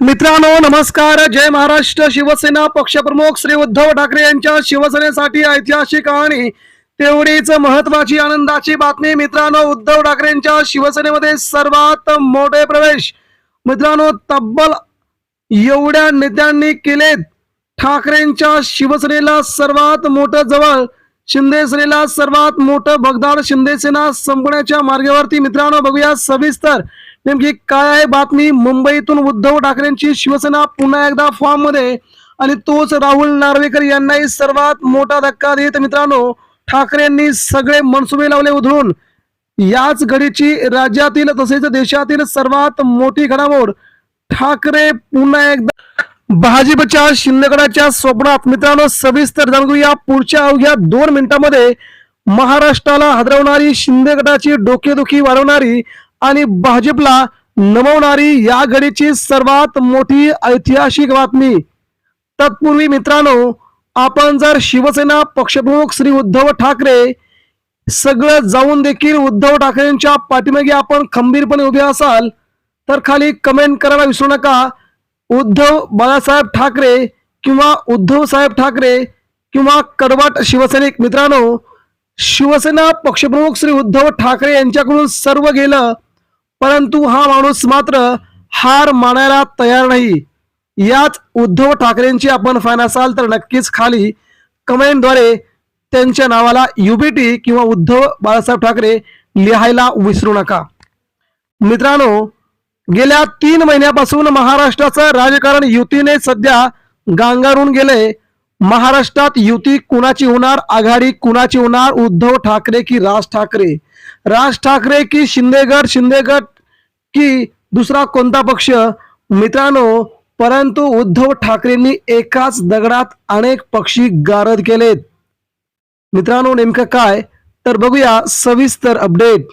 मित्रांनो नमस्कार. जय महाराष्ट्र. शिवसेना पक्षप्रमुख श्री उद्धव ठाकरे यांच्या शिवसेनेसाठी ऐतिहासिक आणि तेवढीच महत्वाची आनंदाची बातमी मित्रांनो उद्धव ठाकरेंच्या शिवसेनेमध्ये सर्वात मोठे प्रवेश. मित्रांनो तब्बल एवढ्या नेत्यांनी केलेत. ठाकरेंच्या शिवसेनेला सर्वात मोठं जवळ शिंदेसेनेला सर्वात मोठं भगदाड शिंदेसेना संपण्याच्या मार्गावरती मित्रांनो बघूया सविस्तर. नेमकी काय आहे बातमी? मुंबईतून उद्धव ठाकरेंची शिवसेना पुन्हा एकदा फॉर्ममध्ये आणि तोच राहुल नार्वेकर यांनाही सर्वात मोठा धक्का देत मित्रांनो ठाकरेंनी सगळे मनसुबे लावले उधळून. याच घडीची राज्यातील तसेच देशातील सर्वात मोठी घडामोड ठाकरे पुन्हा एकदा भाजपच्या शिंदेगडाच्या स्वप्नात. मित्रांनो सविस्तर जाणूया पुढच्या अवघ्या दोन मिनिटांमध्ये महाराष्ट्राला हदरवणारी शिंदेगडाची डोकेदुखी वाढवणारी आणि भाजपला नमवणारी या घडीची सर्वात मोठी ऐतिहासिक बातमी. तत्पूर्वी मित्रांनो आपण जर शिवसेना पक्षप्रमुख श्री उद्धव ठाकरे सगळं जाऊन देखील उद्धव ठाकरेंच्या पाठीमागे आपण खंबीरपणे उभे असाल तर खाली कमेंट करायला विसरू नका. उद्धव बाळासाहेब ठाकरे किंवा उद्धव साहेब ठाकरे किंवा कडवाट शिवसैनिक मित्रांनो शिवसेना पक्षप्रमुख श्री उद्धव ठाकरे यांच्याकडून सर्व गेलं परंतु हा माणूस मात्र हार मानायला तयार नाही. याच उद्धव ठाकरेंची आपण फॅन असाल तर नक्कीच खाली. कमेंटद्वारे त्यांच्या नावाला युबीटी किंवा उद्धव बाळासाहेब ठाकरे लिहायला विसरू नका. मित्रांनो गेल्या तीन महिन्यापासून महाराष्ट्राचं राजकारण युतीने सध्या गांगारून गेले महाराष्ट्रात युती कुणाची होणार आघाडी कुणाची होणार उद्धव ठाकरे की राज ठाकरे? राज ठाकरे की शिंदेगड शिंदेगड की दुसरा कोणता पक्ष? मित्रांनो परंतु उद्धव ठाकरेंनी एकाच दगडात अनेक पक्षी गारद केलेत. मित्रांनो नेमकं काय? तर बघूया सविस्तर अपडेट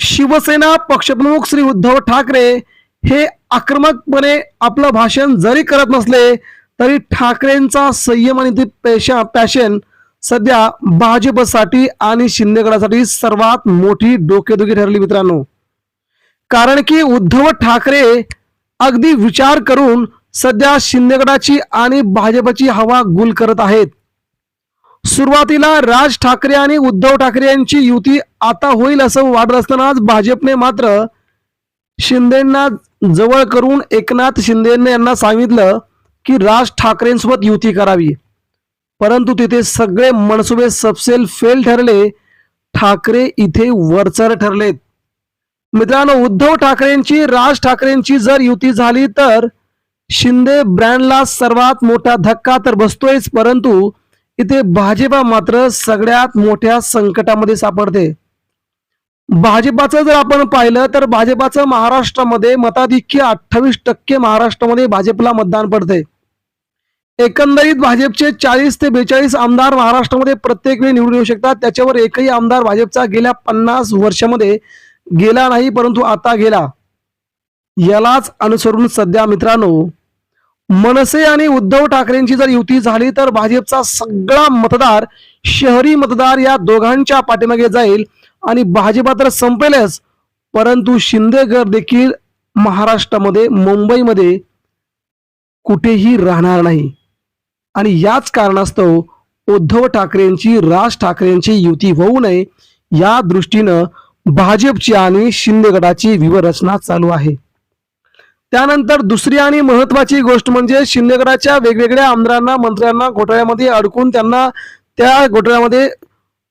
शिवसेना पक्षप्रमुख श्री उद्धव ठाकरे हे आक्रमकपणे आपलं भाषण जरी करत नसले तरी ठाकरेंचा संयम आणि ती पेशा पॅशन सध्या भाजपसाठी आणि शिंदेगडासाठी सर्वात मोठी डोकेदुखी ठरली मित्रांनो. कारण की उद्धव ठाकरे अगदी विचार करून सध्या शिंदेगडाची आणि भाजपची हवा गुल करत आहेत. सुरुवातीला राज ठाकरे आणि उद्धव ठाकरे यांची युती आता होईल असं वाटत असतानाच भाजपने मात्र शिंदेना जवळ करून एकनाथ शिंदेने यांना सांगितलं की राज ठाकरेंसोबत युती करावी. परंतु तिथे सगळे मनसुबे सबसेल फेल ठरले. ठाकरे इथे वरचर ठरलेत. मित्रांनो उद्धव ठाकरेंची राज ठाकरेंची जर युती झाली तर शिंदे ब्रँडला सर्वात मोठा धक्का तर बसतोयच परंतु इथे भाजपा मात्र सगळ्यात मोठ्या संकटामध्ये सापडते. भाजपाचं जर आपण पाहिलं तर भाजपाचं महाराष्ट्रामध्ये मताधिक्य अठ्ठावीस टक्के महाराष्ट्रामध्ये भाजपला मतदान पडते एकंदरीत भाजपचे चाळीस ते बेचाळीस आमदार महाराष्ट्रामध्ये प्रत्येक वेळी निवडून येऊ शकतात. त्याच्यावर एकही आमदार भाजपचा गेल्या पन्नास वर्षामध्ये गेला नाही परंतु आता गेला. यालाच अनुसरून सध्या मित्रांनो मनसे आणि उद्धव ठाकरेंची जर युती झाली तर भाजपचा सगळा मतदार शहरी मतदार या दोघांच्या पाठीमागे जाईल आणि भाजपा तर संपेलच. परंतु शिंदेगड देखील महाराष्ट्रामध्ये मुंबईमध्ये कुठेही राहणार नाही. आणि याच कारणास्तव उद्धव ठाकरेंची राज ठाकरेंची युती होऊ नये या दृष्टीनं भाजपची आणि शिंदेगडाची व्यूहरचना चालू आहे. त्यानंतर दुसरी आणि महत्वाची गोष्ट म्हणजे शिंदेगडाच्या वेगवेगळ्या आमदारांना मंत्र्यांना घोटाळ्यामध्ये अडकून त्यांना त्या घोटाळ्यामध्ये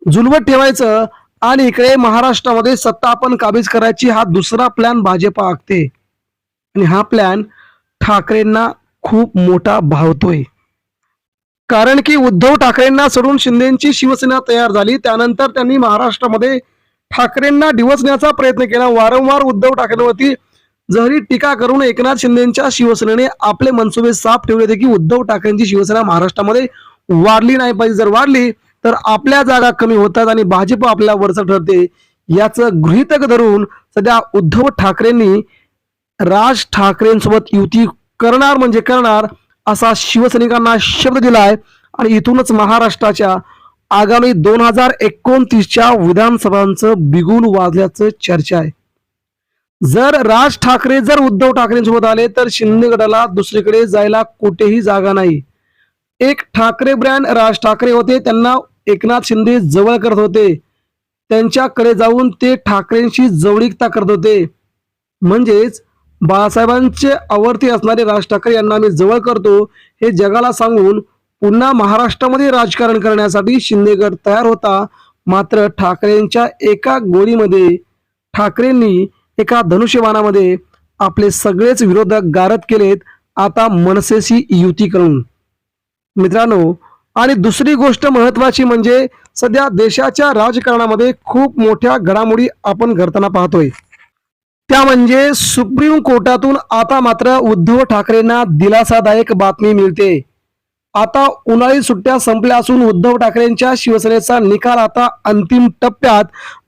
झुलवत ठेवायचं आणि इकडे महाराष्ट्रामध्ये सत्ता आपण काबीज करायची हा दुसरा प्लॅन भाजप आखते. आणि हा प्लॅन ठाकरेंना खूप मोठा भावतोय. कारण की उद्धव ठाकरेंना सोडून शिंदेची शिवसेना तयार झाली त्यानंतर त्यांनी महाराष्ट्रामध्ये ठाकरेंना डिवचण्याचा प्रयत्न केला. वारंवार उद्धव ठाकरेंवरती जरी टीका करून एकनाथ शिंदेच्या शिवसेनेने आपले मनसुबे साफ ठेवले होते की उद्धव ठाकरेंची शिवसेना महाराष्ट्रामध्ये वाढली नाही पाहिजे. जर वाढली तर आपल्या जागा कमी होतात आणि भाजप आपल्या वरचं ठरते. याचं गृहितक धरून सध्या उद्धव ठाकरेंनी राज ठाकरेंसोबत युती करणार म्हणजे करणार असा शिवसैनिकांना शब्द दिलाय. आणि इथूनच महाराष्ट्राच्या आगामी दोन हजार एकोणतीसच्या विधानसभांचं बिगुल वाजल्याचं चर्चा आहे. जर राज ठाकरे जर उद्धव ठाकरेंसोबत आले तर शिंदे गटाला दुसरीकडे जायला कुठेही जागा नाही. एक ठाकरे ब्रँड राज ठाकरे होते त्यांना एकनाथ शिंदे जवळ करत होते. त्यांच्याकडे जाऊन ते ठाकरेंशी जवळीकता करत होते. म्हणजेच बाळासाहेबांचे आवडते असणारे राज ठाकरे यांना मी जवळ करतो हे जगाला सांगून पुन्हा महाराष्ट्रामध्ये राजकारण करण्यासाठी शिंदेगड तयार होता. मात्र ठाकरेंच्या एका गोळीमध्ये ठाकरेंनी एका धनुष्यबाणामध्ये आपले सगळेच विरोधक गारद केलेत. आता मनसेशी युती करून. मित्रांनो आणि दुसरी गोष्ट महत्वाची म्हणजे सध्या देशाच्या राजकारणामध्ये खूप मोठ्या घडामोडी आपण घडताना पाहतोय. त्या म्हणजे सुप्रीम कोर्टातून आता मात्र उद्धव ठाकरेंना दिलासादायक बातमी मिळते. आता उन्हाळी सुट्ट्या संपल्या असून उद्धव ठाकरेंच्या शिवसेनेचा निकाल आता अंतिम टप्प्यात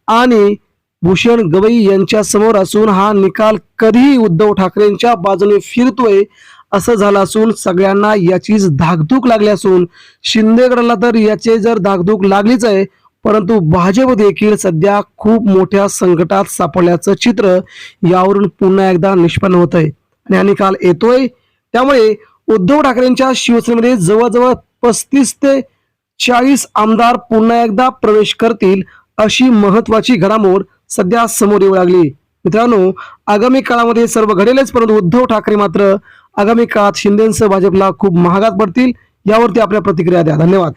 आणि भूषण गवई यांच्या समोर असून हा निकाल कधीही उद्धव ठाकरेंच्या बाजूने फिरतोय असं झालं असून सगळ्यांना याचीच धाकधूक लागली असून शिंदेगडाला तर याचे जर धाकधूक लागलीच आहे परंतु भाजप देखील सध्या खूप मोठ्या संकटात सापडल्याचं चित्र यावरून पुन्हा एकदा निष्पन्न होत आहे आणि हा निकाल येतोय. त्यामुळे उद्धव ठाकरेंच्या शिवसेनेमध्ये जवळजवळ पस्तीस ते चाळीस आमदार पुन्हा एकदा प्रवेश करतील अशी महत्वाची घडामोड सध्या समोर येऊ लागली. मित्रांनो आगामी काळामध्ये सर्व घडेलच परंतु उद्धव ठाकरे मात्र आगामी काळात शिंदेसह भाजपला खूप महागात पडतील यावरती आपल्या प्रतिक्रिया द्या. धन्यवाद.